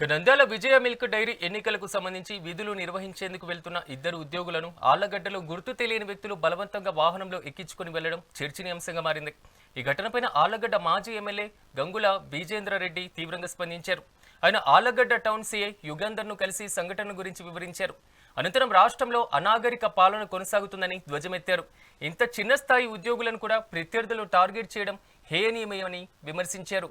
నంద్యాల విజయ milk dairy ఎన్నికలకు సంబంధించి విధులు నిర్వహించేందుకు వెళ్తున్న ఇద్దరు ఉద్యోగులను ఆళ్ళగడ్డలో గుర్తు తెలియని వ్యక్తులు బలవంతంగా వాహనంలో ఎక్కించుకుని వెళ్ళడం చర్చనీయాంశంగా మారింది. ఈ ఘటనపైన ఆళ్ళగడ్డ మాజీ ఎమ్మెల్యే గంగుల బీజేంద్రరెడ్డి తీవ్రంగా స్పందించారు. ఆయన ఆళ్ళగడ్డ టౌన్ సీఐ యుగంధర్ను కలిసి సంఘటన గురించి వివరించారు. అనంతరం రాష్ట్రంలో అనాగరిక పాలన కొనసాగుతుందని ధ్వజమెత్తారు. ఇంత చిన్న స్థాయి ఉద్యోగులను కూడా ప్రత్యర్థులు టార్గెట్ చేయడం హేయనీయమని విమర్శించారు.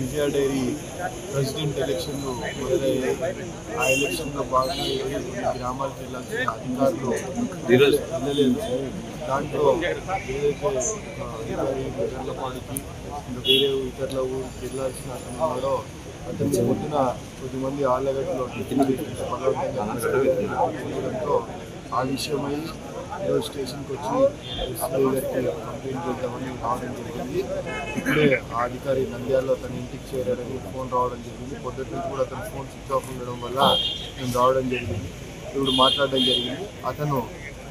విజయ డైరీ ప్రెసిడెంట్ ఎలక్షన్ మొదలయ్యాయి ఆ ఎలక్షన్లో భాగంగా గ్రామాలకు వెళ్ళాల్సిన అధికారులు వెళ్ళలేదు. దాంట్లో ఏదైతే వెర్లపాడికి ఇంకా వేరే ఇతరుల ఊరికి వెళ్ళాల్సిన అతను ఉన్నాడో అతన్ని పొద్దున కొద్దిమంది ఆళ్ళగడ్డలో బలవంతంగా ఆ విషయమై ఈరోజు స్టేషన్కి వచ్చి ఎస్ఐ గారికి కంప్లైంట్ చేద్దామని రావడం జరిగింది. ఇప్పుడే ఆ అధికారి నంద్యాలలో తన ఇంటికి చేరాడని ఫోన్ రావడం జరిగింది. పొద్దుటి నుంచి కూడా అతను ఫోన్ స్విచ్ ఆఫ్ ఉండడం వల్ల నేను రావడం జరిగింది. ఇప్పుడు మాట్లాడడం జరిగింది. అతను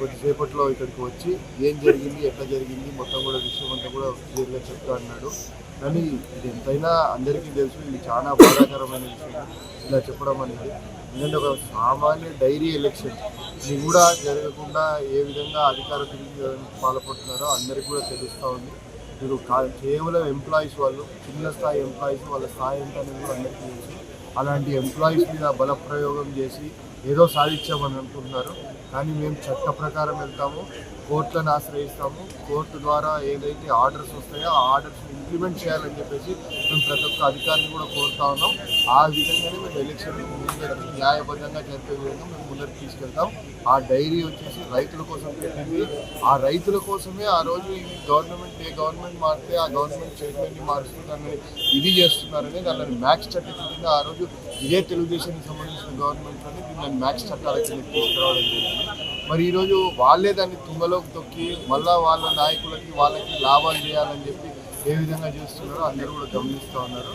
కొద్దిసేపట్లో ఇక్కడికి వచ్చి ఏం జరిగింది ఎట్లా జరిగింది మొత్తం కూడా విషయం అంతా కూడా క్లియర్గా చెప్తా అన్నాడు. కానీ ఇది ఎంతైనా అందరికీ తెలుసు. ఇది చాలా బాధాకరమైన విషయం. ఇలా చెప్పడం అనేది. ఎందుకంటే ఒక సామాన్య డైరీ ఎలక్షన్. ఇది కూడా జరగకుండా ఏ విధంగా అధికార దుర్వినియోగానికి పాల్పడుతున్నారో అందరికీ కూడా తెలుస్తూ ఉంది. మీరు కా- కేవలం ఎంప్లాయీస్ వాళ్ళు చిన్న స్థాయి ఎంప్లాయీస్ వాళ్ళ స్థాయి ఎంత అనేది కూడా అందరికీ తెలుసు. అలాంటి ఎంప్లాయీస్ మీద బలప్రయోగం చేసి ఏదో సాధించామని అనుకుంటున్నారు కానీ మేము చట్ట ప్రకారం వెళ్తాము కోర్టులను ఆశ్రయిస్తాము. కోర్టు ద్వారా ఏదైతే ఆర్డర్స్ వస్తాయో ఆ ఆర్డర్స్ ఇంప్లిమెంట్ చేయాలని చెప్పేసి మేము ప్రతి ఒక్క అధికారిని కూడా కోరుతా ఉన్నాం. ఆ విధంగానే మేము ఎలక్షన్ న్యాయబద్ధంగా జరిపే విధంగా మేము ముందరికి తీసుకెళ్తాం. ఆ డైరీ వచ్చేసి రైతుల కోసం పెట్టింది. ఆ రైతుల కోసమే ఆ రోజు ఈ గవర్నమెంట్ ఏ గవర్నమెంట్ మారితే ఆ గవర్నమెంట్ చైర్మన్ని మారుస్తుందని ఇది చేస్తున్నారని దాని మ్యాక్స్ చట్టం కింద ఆ రోజు ఇదే తెలుగుదేశానికి సంబంధించిన గవర్నమెంట్ అని దాన్ని మ్యాక్స్ చట్టాల కింద తీసుకురావడం జరిగింది మరి ఈరోజు వాళ్ళే దాన్ని తుంగలోకి తొక్కి మళ్ళా వాళ్ళ నాయకులకి వాళ్ళకి లాభాలు చేయాలని చెప్పి ఏ విధంగా చేస్తున్నారో అందరూ కూడా గమనిస్తూ ఉన్నారు.